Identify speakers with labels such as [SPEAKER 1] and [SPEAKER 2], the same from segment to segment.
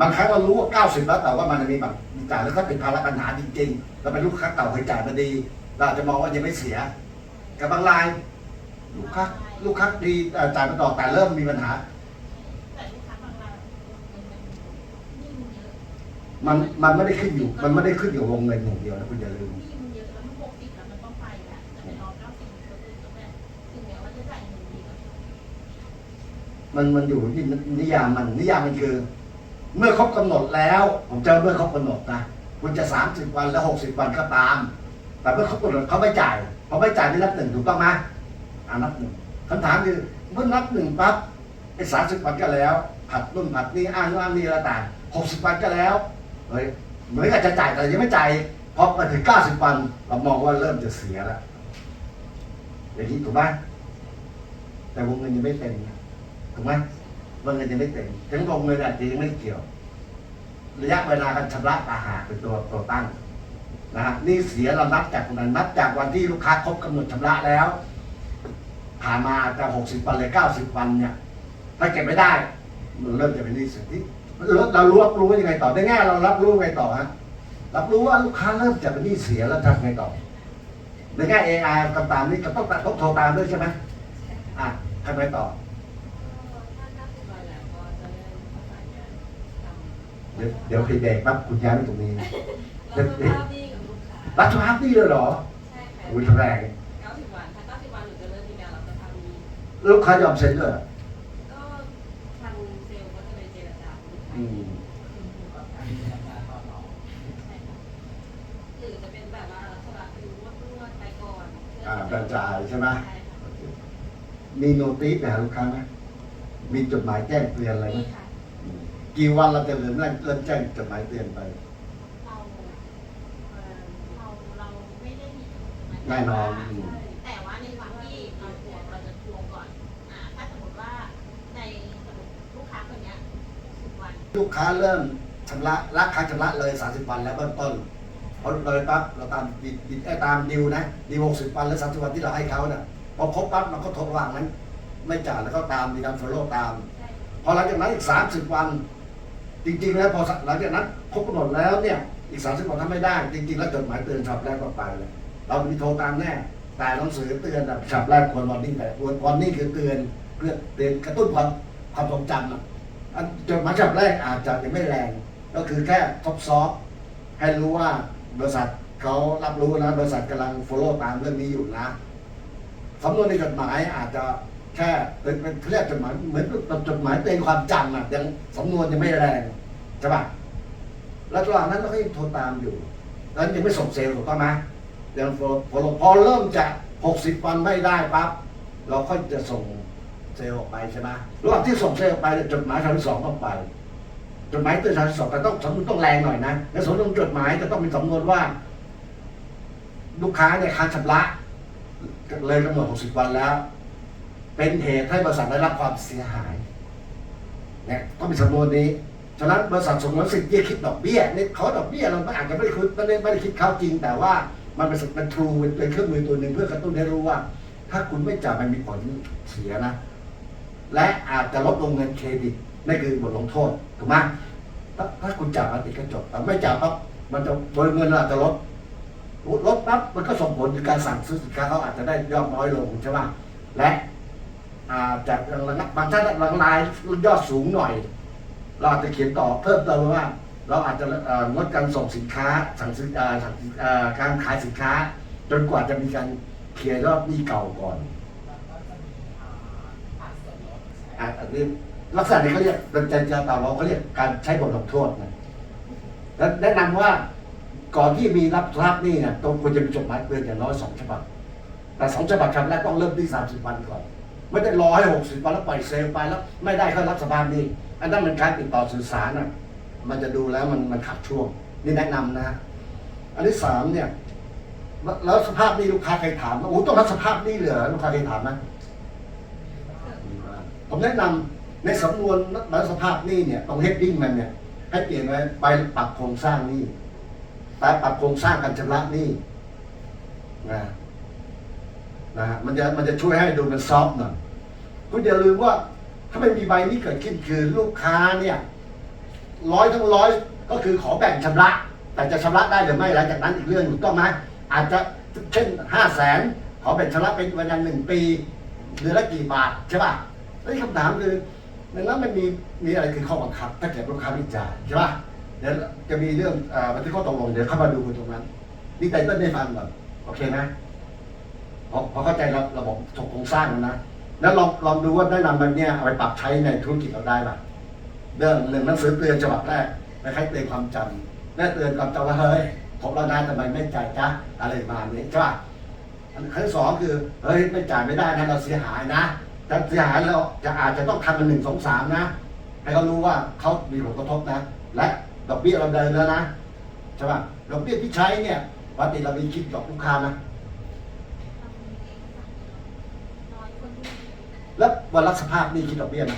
[SPEAKER 1] บางครั้งเรารู้ว่าเก้าสิบแล้วแต่ว่ามันจะมีแบบมีจ่ายแล้วก็ติดภาระปัญหาจริงๆเราเป็นลูกค้าเก่าเคยจ่ายมาดี เราอาจจะมองว่ายังไม่เสีย กับบางราย ลูกค้าลูกค้าดีจ่ายมาต่อแต่เริ่มมีปัญหา
[SPEAKER 2] มัน
[SPEAKER 1] มันไม่ได้ขึ้นอยู่ มันไม่ได้ขึ้นอยู่วงเงินอย่างเดียวนะคุณอย่าลืม
[SPEAKER 2] มันมันอยู่
[SPEAKER 1] ที่นิยามมันนิยามมันคือ เมื่อครบกำหนดแล้ว ผมเจอเมื่อครบกำหนดนะคุณจะสามสิบวันแล้วหกสิบวันก็ตาม แต่เมื่อครบกำหนดเขาไม่จ่ายพอไม่จ่ายนี่นับหนึ่งถูกต้องไหมอ่านับหนึ่งคำถามคือเมื่อนับหนึ่งปั๊บไอ้สามสิบวันก็แล้ว ผัดนู่นผัดนี่อ้างนู่นอ้างนี่แล้วแต่หกสิบวันก็แล้วเฮ้ยเหมือนกับจะจ่ายแต่ยังไม่จ่ายพอมาถึงเก้าสิบวันเรามองว่าเริ่มจะเสียแล้วอย่างนี้ถูกไหมแต่วงเงินยังไม่เต็มถูกไหม วงเงินยังไม่เต็มถึงวงเงินอาจจะยังไม่เกี่ยว ระยะเวลาการชำระตาหากเป็นตัวตัวตั้งนะฮะนี่เสียเรานับจากนั้นนับจากวันที่ลูกค้าครบกำหนดชำระแล้ว ผ่านมาจะหกสิบวันเลยเก้าสิบวันเนี่ย ถ้าเก็บไม่ได้ มันเริ่มจะเป็นหนี้สินที่เรารู้รับรู้ว่ายังไงต่อในแง่ายเรารับรู้ยังไงต่อฮะรับรู้ว่าลูกค้าเริ่มจะเป็นหนี้เสียแล้วทำไงต่อในแง่ AI ตามตามนี้ก็ต้องต้องโทรตามด้วยใช่ไหมอะทำไงต่อ เดี๋ยวเดี๋ยวพี่เด็กปั๊บคุณย้ายไปตรงนี้
[SPEAKER 3] แล้วก็ภาพดีกับลูกค้า
[SPEAKER 1] รับสภาพนี่เลยเหรอ
[SPEAKER 3] ใช่ค่ะ
[SPEAKER 1] อุ้ยแรง
[SPEAKER 3] 90วันถ้า90วันหนูจะเริ่มมีการรับสภาพดี
[SPEAKER 1] ลูกค้ายอมเซ็นเลยเหรอ
[SPEAKER 3] ก็ทางเซลล์ก็จะไปเจรจากับลูกค้า
[SPEAKER 1] อืม
[SPEAKER 3] หรือจะเป็นแบบว่าสละหรือว่านวดไปก่อน
[SPEAKER 1] อ่าบรรจายใช่ไหม
[SPEAKER 3] ใช่ค่ะ
[SPEAKER 1] มีโนติสไปหาลูกค้าไหมมีจดหมายแจ้งเตือนอะไรไหม
[SPEAKER 3] นี่ค่ะ
[SPEAKER 1] อืม กี่วันเราจะเริ่มเริ่มแจ้งจดหมายเตือนไป
[SPEAKER 2] เราเอ่อเราเราไม่ได้มี
[SPEAKER 1] แน่นอนอืม
[SPEAKER 2] แต่ว่าในวันที่เราทวงเราจะทวงก่อนอ่าถ้าสมมติว่าในสมมติลูกค้าคนเนี้ยสิบวัน
[SPEAKER 1] ลูกค้าเริ่มชำระรักค้างชำระเลย 30 วันแล้วเบื้องต้นพอเลยปั๊บเราตามดิดดิดไอ้ตามดิวนะดิว60วันหรือ30วันที่เราให้เขาเนี่ยพอครบปั๊บเราก็โทรระหว่างนั้น ไม่จ่ายแล้วก็ตามมีการ follow ตาม
[SPEAKER 3] ใช่
[SPEAKER 1] พอหลังจากนั้นอีก 30 วัน จริงๆ แล้วพอหลังจากนั้นครบกำหนดแล้วเนี่ยอีก30วันทำไม่ได้ จริงๆ แล้วจดหมายเตือนฉบับแรกก็ไปเลยเรามีโทรตามแน่แต่หนังสือเตือนฉบับแรกควรวอร์นิ่งไปควรวอร์นิ่งคือเตือนเพื่อเตือนกระตุ้นความความทรงจำอะจดหมายฉบับแรกอาจจะยังไม่แรง ก็คือแค่ทบซอฟให้รู้ว่าบริษัทเขารับรู้นะบริษัทกำลัง follow ตามเรื่องนี้อยู่นะสำนวนในจดหมายอาจจะ แค่เป็นเป็นเรียกจดหมายเหมือนจดหมายเตือนความจำอะยังสำนวนยังไม่แรงใช่ปะแล้วระหว่างนั้นเราก็ยังโทรตามอยู่นั้นยังไม่ส่งเซลล์ถูกต้องไหมยังพอพอเริ่มจะหกสิบวันไม่ได้ปั๊บเราก็จะส่งเซลล์ออกไปใช่ไหมระหว่างที่ส่งเซลล์ออกไปจดหมายฉบับที่สองต้องไปจดหมายตือนฉบับที่สองแต่ต้องสำนวนต้องแรงหน่อยนะในสำนวนจดหมายจะต้องมีสำนวนว่า ลูกค้าเนี่ยค้างชำระเลยกำหนด60 วันแล้ว เป็นเหตุให้บริษัทได้รับความเสียหายเนี่ยต้องมีสำนวนนี้ ฉะนั้นบริษัทสมมติสิทธิ์ที่จะคิดดอกเบี้ยเนี่ยเขาดอกเบี้ยเราอาจจะไม่ได้คิดไม่ได้ไม่ได้คิดเขาจริง แต่ว่ามันเป็นเป็นทรูเป็นเครื่องมือตัวหนึ่งเพื่อกระตุ้นให้รู้ว่า ถ้าคุณไม่จ่ายมันมีผลเสียนะ และอาจจะลดลงเงินเครดิตนั่นคือบทลงโทษถูกไหมถ้าถ้าคุณจ่ายมาติดก็จบแต่ไม่จ่ายปั๊บมันจะบริเงินเราอาจจะลดลดปั๊บมันก็ส่งผลถึงการสั่งซื้อสินค้าเขาอาจจะได้ยอดน้อยลงใช่ไหมและ จากระงับบางท่านบางรายยอดสูงหน่อย เราอาจจะเขียนต่อเพิ่มเติมว่า เราอาจจะงดการส่งสินค้าสั่งซื้อสั่งการขายสินค้า จนกว่าจะมีการเคลียร์ยอดหนี้เก่าก่อนอันนี้ลักษณะนี้เขาเรียกเป็นจาตาเราเขาเรียกการใช้บทลงโทษนะและแนะนำว่าก่อนที่มีรับทราบนี่เนี่ยต้องควรจะมีจดหมายเตือนอย่างน้อยสองฉบับ แต่สองฉบับครั้งแรกต้องเริ่มที่สามสิบวันก่อน ไม่ได้รอให้หกสิบวันแล้วปล่อยเซลล์ไปแล้ว ไม่ได้ค่อยรับสภาพนี้อันนั้นมันการติดต่อสื่อสารอะมันจะดูแล้วมันมันขาดช่วงนี่แนะนำนะอันที่สามเนี่ย แล้วสภาพนี้ลูกค้าเคยถามว่าโอ้ต้องรับสภาพนี้เหรอลูกค้าเคยถามไหมผมแนะนำในสำนวนรับสภาพนี้เนี่ยตรงเฮดดิ้งมันเนี่ยให้เปลี่ยนไว้ไปปรับโครงสร้างนี้แต่ปรับโครงสร้างการชำระนี้นะนะมันจะมันจะช่วยให้ดูมันซอฟต์หน่อย คุณอย่าลืมว่า ถ้าไม่มีใบนี้เกิดขึ้นคือลูกค้าเนี่ยร้อยทั้งร้อยก็คือขอแบ่งชำระ แต่จะชำระได้หรือไม่หลังจากนั้นอีกเรื่องถูกต้องไหมอาจจะเช่นห้าแสนขอแบ่งชำระเป็นเวลาหนึ่งปีเดือนละกี่บาทใช่ป่ะแล้วคำถามคือดังนั้นมันมีมีอะไรคือข้อบังคับ ถ้าเกิดลูกค้าวิจารใช่ป่ะเดี๋ยวจะมีเรื่องอ่อบันทึกข้อตกลงเดี๋ยวเข้ามาดูตรงนั้นนี่ไตเติ้ลได้ฟังก่อนโอเคไหมพอเข้าใจระระบบโครงสร้างมันนะ แล้วลองลองดูว่าได้นำมันเนี่ยเอาไปปรับใช้ในธุรกิจเราได้ป่ะเรื่องหนึ่งหนังสือเตือนฉบับแรกคล้ายๆเตือนความจำแม่เตือนความจำว่าเฮ้ยผมเราได้ทำไมไม่จ่ายจ้ะอะไรมาณนี้ใช่ป่ะอันขั้นที่สองคือเฮ้ยไม่จ่ายไม่ได้นะเราเสียหายนะถ้าเสียหายแล้วจะอาจจะต้องทำเป็นหนึ่งสองสามนะให้เขารู้ว่าเขามีผลกระทบนะ และดอกเบี้ยเราเดินแล้วนะใช่ป่ะดอกเบี้ยที่ใช้เนี่ยปกติเรามีคิดดอกลูกค้านะ
[SPEAKER 2] น้อยคนที่
[SPEAKER 1] แล้ววันรับสภาพนี่คิดดอกเบี้ยไหม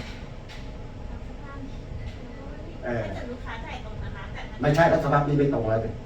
[SPEAKER 1] เออ
[SPEAKER 2] แต่ลูกค้าจ่ายตรงนะคะแต่
[SPEAKER 1] ไม่ใช่รับสภาพนี่ไม่ตรงแล้วเลย
[SPEAKER 2] หมายถึงว่า